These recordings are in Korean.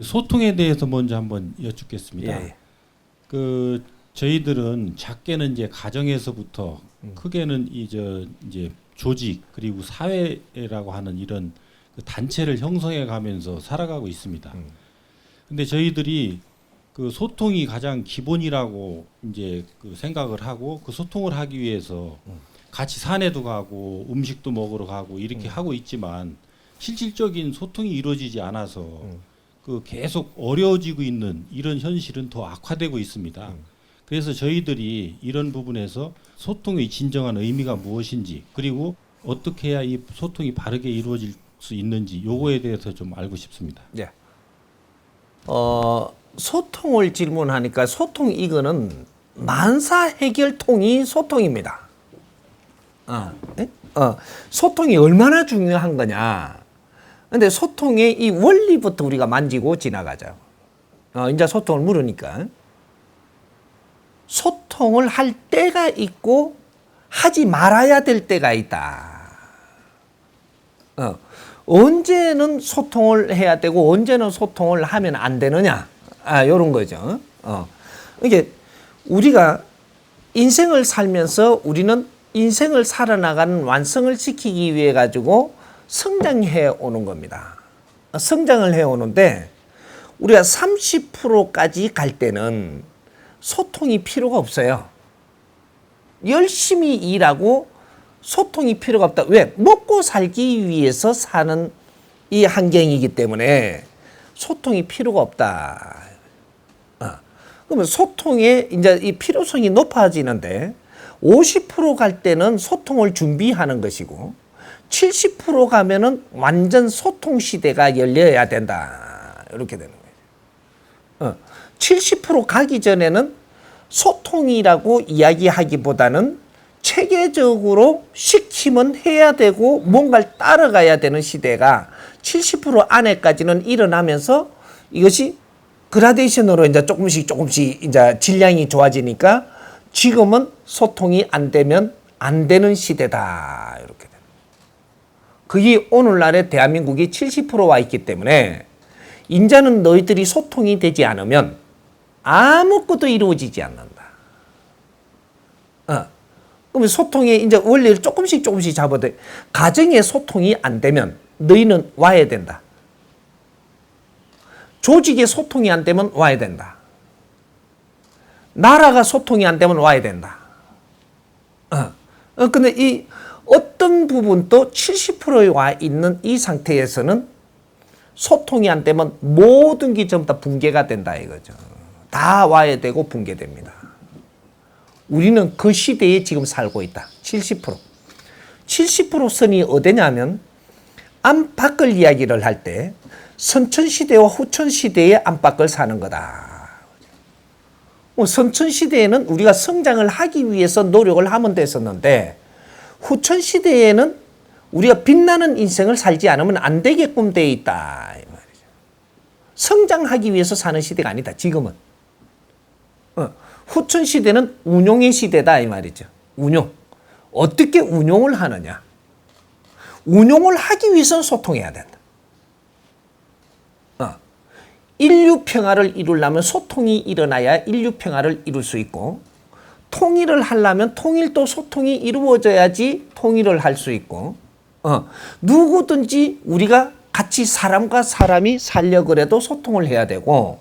소통에 대해서 먼저 한번 여쭙겠습니다. 예. 그 저희들은 작게는 이제 가정에서부터 음. 크게는 이저 이제 조직 그리고 사회라고 하는 이런 그 단체를 형성해 가면서 살아가고 있습니다. 음. 근데 저희들이 그 소통이 가장 기본이라고 이제 그 생각을 하고 그 소통을 하기 위해서 음. 같이 산에도 가고 음식도 먹으러 가고 이렇게 하고 있지만 실질적인 소통이 이루어지지 않아서 음. 그 계속 어려워지고 있는 이런 현실은 더 악화되고 있습니다. 음. 그래서 저희들이 이런 부분에서 소통의 진정한 의미가 무엇인지 그리고 어떻게 해야 이 소통이 바르게 이루어질 수 있는지 요거에 대해서 좀 알고 싶습니다. 예. 어, 소통을 질문하니까 소통 이거는 만사 해결통이 소통입니다. 어, 예? 어, 소통이 얼마나 중요한 거냐. 근데 소통의 이 원리부터 우리가 만지고 지나가자. 어, 이제 소통을 물으니까. 소통을 할 때가 있고 하지 말아야 될 때가 있다. 어, 언제는 소통을 해야 되고 언제는 소통을 하면 안 되느냐. 아, 요런 거죠. 어. 이게 우리가 인생을 살면서 우리는 인생을 살아나가는 완성을 시키기 위해 가지고 성장해 오는 겁니다. 어, 성장을 해 오는데 우리가 30%까지 갈 때는 소통이 필요가 없어요. 열심히 일하고 소통이 필요가 없다. 왜? 먹고 살기 위해서 사는 이 환경이기 때문에 소통이 필요가 없다. 어. 그러면 소통의 이제 이 필요성이 높아지는데 50%갈 때는 소통을 준비하는 것이고 70% 가면은 완전 소통 시대가 열려야 된다. 이렇게 되는 거예요. 어. 70% 가기 전에는 소통이라고 이야기하기보다는 체계적으로 시키면 해야 되고 뭔가를 따라가야 되는 시대가 70% 안에까지는 일어나면서 이것이 그라데이션으로 이제 조금씩 조금씩 이제 질량이 좋아지니까 지금은 소통이 안 되면 안 되는 시대다. 이렇게. 그게 오늘날의 대한민국이 70%와 있기 때문에 인자는 너희들이 소통이 되지 않으면 아무것도 이루어지지 않는다. 어. 그러면 소통의 이제 원리를 조금씩 조금씩 잡아도 돼. 가정의 소통이 안 되면 너희는 와야 된다. 조직의 소통이 안 되면 와야 된다. 나라가 소통이 안 되면 와야 된다. 어. 어, 근데 이 어떤 부분도 70%에 와 있는 이 상태에서는 소통이 안 되면 모든 게 전부 다 붕괴가 된다 이거죠. 다 와야 되고 붕괴됩니다. 우리는 그 시대에 지금 살고 있다. 70%. 70% 선이 어디냐면 안팎을 이야기를 할 때 선천시대와 후천시대의 안팎을 사는 거다. 뭐 선천 시대에는 우리가 성장을 하기 위해서 노력을 하면 됐었는데 후천 시대에는 우리가 빛나는 인생을 살지 않으면 안 되게끔 돼 있다. 성장하기 위해서 사는 시대가 아니다. 지금은. 어, 후천 시대는 운용의 시대다 이 말이죠. 운용. 어떻게 운용을 하느냐. 운용을 하기 위해서는 소통해야 된다. 어, 인류 평화를 이루려면 소통이 일어나야 인류 평화를 이룰 수 있고 통일을 하려면 통일도 소통이 이루어져야지 통일을 할 수 있고 어, 누구든지 우리가 같이 사람과 사람이 살려 그래도 소통을 해야 되고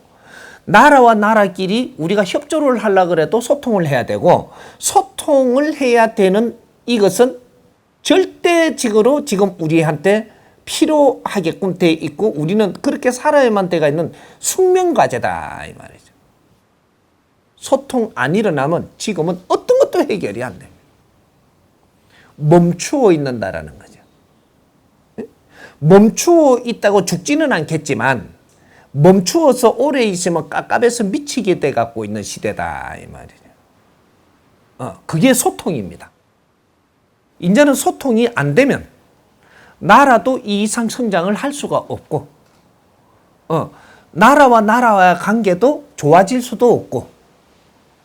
나라와 나라끼리 우리가 협조를 하려 그래도 소통을 해야 되고 소통을 해야 되는 이것은 절대적으로 지금 우리한테 필요하게끔 돼 있고 우리는 그렇게 살아야만 돼가 있는 숙명 과제다 이 말이죠. 소통 안 일어나면 지금은 어떤 것도 해결이 안 돼. 멈추어 있는다라는 거죠. 예? 멈추어 있다고 죽지는 않겠지만 멈추어서 오래 있으면 깝깝해서 미치게 돼 갖고 있는 시대다 이 말이죠. 어, 그게 소통입니다. 이제는 소통이 안 되면 나라도 이 이상 성장을 할 수가 없고, 어, 나라와 나라와의 관계도 좋아질 수도 없고,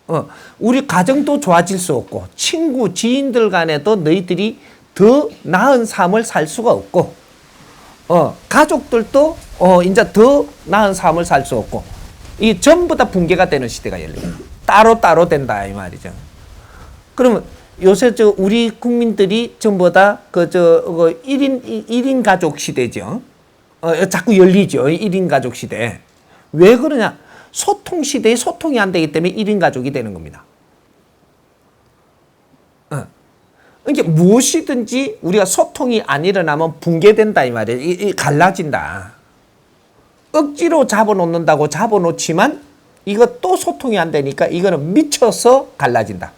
어, 우리 가정도 좋아질 수 없고, 친구, 지인들 간에도 너희들이 더 나은 삶을 살 수가 없고, 어, 가족들도 어 이제 더 나은 삶을 살 수 없고 이 전부 다 붕괴가 되는 시대가 열립니다. 따로 따로 된다 이 말이죠. 그러면 요새 저 우리 국민들이 전부 다그저 그 1인 1인 가족 시대죠. 어 자꾸 열리죠. 1인 가족 시대. 왜 그러냐? 소통 시대에 소통이 안 되기 때문에 1인 가족이 되는 겁니다. 어. 이게 무엇이든지 우리가 소통이 안 일어나면 붕괴된다 이 말이에요. 이, 이 갈라진다. 억지로 잡아놓는다고 잡아놓지만 이거 또 소통이 안 되니까 이거는 미쳐서 갈라진다.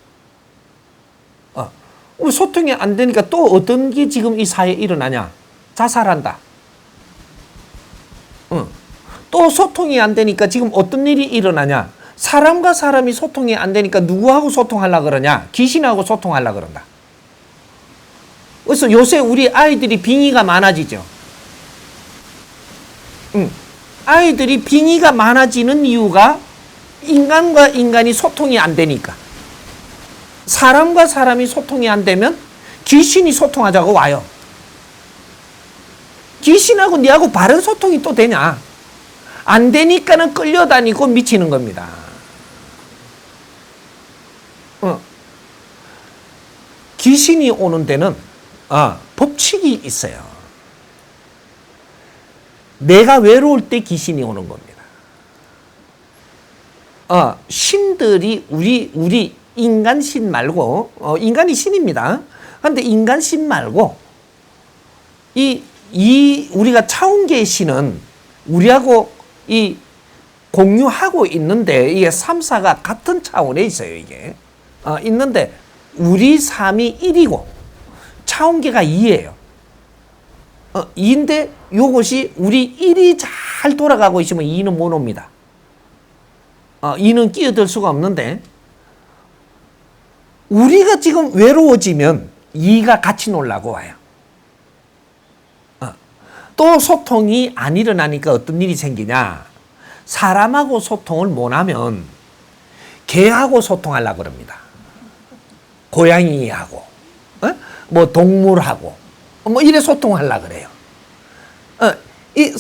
어. 그럼 소통이 안 되니까 또 어떤 게 지금 이 사회에 일어나냐? 자살한다. 어. 또 소통이 안 되니까 지금 어떤 일이 일어나냐? 사람과 사람이 소통이 안 되니까 누구하고 소통하려 그러냐? 귀신하고 소통하려 그런다. 그래서 요새 우리 아이들이 빙의가 많아지죠. 응. 아이들이 빙의가 많아지는 이유가 인간과 인간이 소통이 안 되니까. 사람과 사람이 소통이 안 되면 귀신이 소통하자고 와요. 귀신하고 니하고 바른 소통이 또 되냐? 안 되니까는 끌려다니고 미치는 겁니다. 어. 귀신이 오는 데는 어, 법칙이 있어요. 내가 외로울 때 귀신이 오는 겁니다. 어, 신들이 우리 우리 인간 신 말고 어, 인간이 신입니다. 그런데 인간 신 말고 이, 이 우리가 차원계 신은 우리하고 이 공유하고 있는데 이게 삼사가 같은 차원에 있어요 이게 어, 있는데 우리 삶이 1이고 차원계가 2예요. 어, 2인데 요것이 우리 1이 잘 돌아가고 있으면 2는 못 옵니다. 어, 2는 끼어들 수가 없는데 우리가 지금 외로워지면 2가 같이 놀라고 와요. 어, 또 소통이 안 일어나니까 어떤 일이 생기냐? 사람하고 소통을 못 하면 개하고 소통하려고 그럽니다. 고양이하고, 어? 뭐 동물하고, 뭐 이래 소통하려고 그래요. 어, 이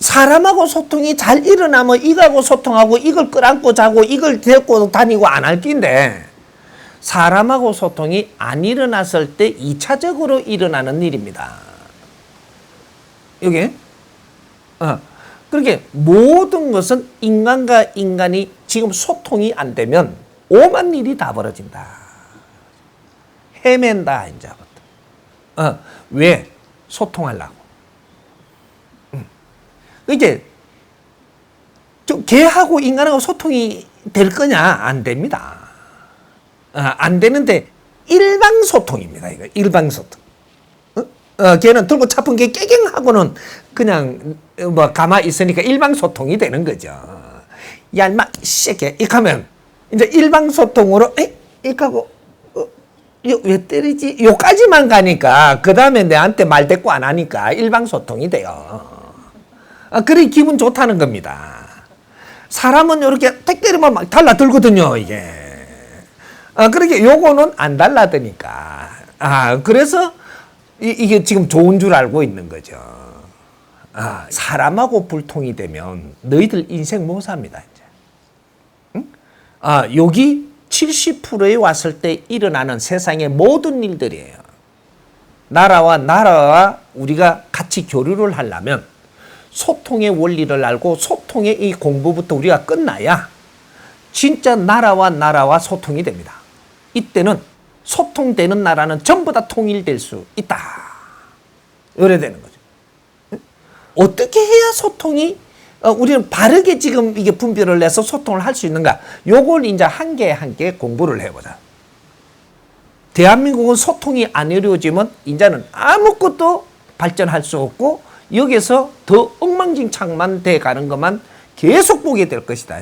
사람하고 소통이 잘 일어나면 이거하고 소통하고 이걸 끌안고 자고 이걸 데리고 다니고 안 할 낀데 사람하고 소통이 안 일어났을 때 2차적으로 일어나는 일입니다. 이게 어. 그렇게 모든 것은 인간과 인간이 지금 소통이 안 되면 오만 일이 다 벌어진다. 헤맨다 이제부터. 어. 왜? 소통하려고. 음. 이제 좀 개하고 인간하고 소통이 될 거냐? 안 됩니다. 어, 안 되는데 일방 소통입니다. 이거 일방 소통. 어? 어, 걔는 들고 차픈 게 깨갱하고는 그냥 뭐 가만히 있으니까 일방 소통이 되는 거죠. 야, 인마, 새끼, 이렇게 하면 이제 일방 소통으로, 에? 이렇게 하고, 어, 요, 왜 때리지? 요까지만 가니까, 그 다음에 내한테 말 대꾸 안 하니까 일방 소통이 돼요. 아, 그래 기분 좋다는 겁니다. 사람은 이렇게 택 때리면 막 달라들거든요, 이게. 아, 그렇게 요거는 안 달라드니까. 아, 그래서 이, 이게 지금 좋은 줄 알고 있는 거죠. 아, 사람하고 불통이 되면 너희들 인생 못 삽니다, 이제. 응? 아, 여기 70%에 왔을 때 일어나는 세상의 모든 일들이에요. 나라와 나라와 우리가 같이 교류를 하려면 소통의 원리를 알고 소통의 이 공부부터 우리가 끝나야 진짜 나라와 나라와 소통이 됩니다. 이때는 소통되는 나라는 전부 다 통일될 수 있다. 이래 되는 거죠. 어떻게 해야 소통이 어, 우리는 바르게 지금 이게 분별을 내서 소통을 할 수 있는가? 요걸 이제 한 개 한 개 공부를 해보자. 대한민국은 소통이 안 이루어지면 이제는 아무것도 발전할 수 없고 여기서 더 엉망진창만 돼 가는 것만 계속 보게 될 것이다.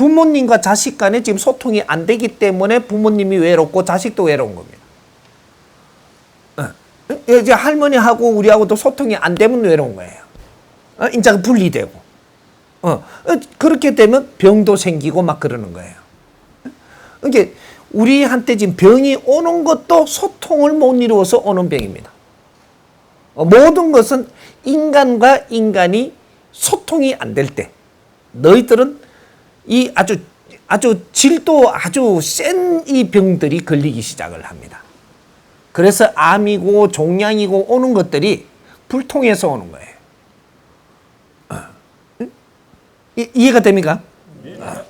부모님과 자식 간에 지금 소통이 안 되기 때문에 부모님이 외롭고 자식도 외로운 겁니다. 어. 이제 할머니하고 우리하고도 소통이 안 되면 외로운 거예요. 어, 인자가 분리되고. 어, 어, 그렇게 되면 병도 생기고 막 그러는 거예요. 이게 우리한테 지금 병이 오는 것도 소통을 못 이루어서 오는 병입니다. 어, 모든 것은 인간과 인간이 소통이 안 될 때 너희들은 이 아주 아주 질도 아주 센 이 병들이 걸리기 시작을 합니다. 그래서 암이고 종양이고 오는 것들이 불통해서 오는 거예요. 어. 이, 이해가 됩니까? 어.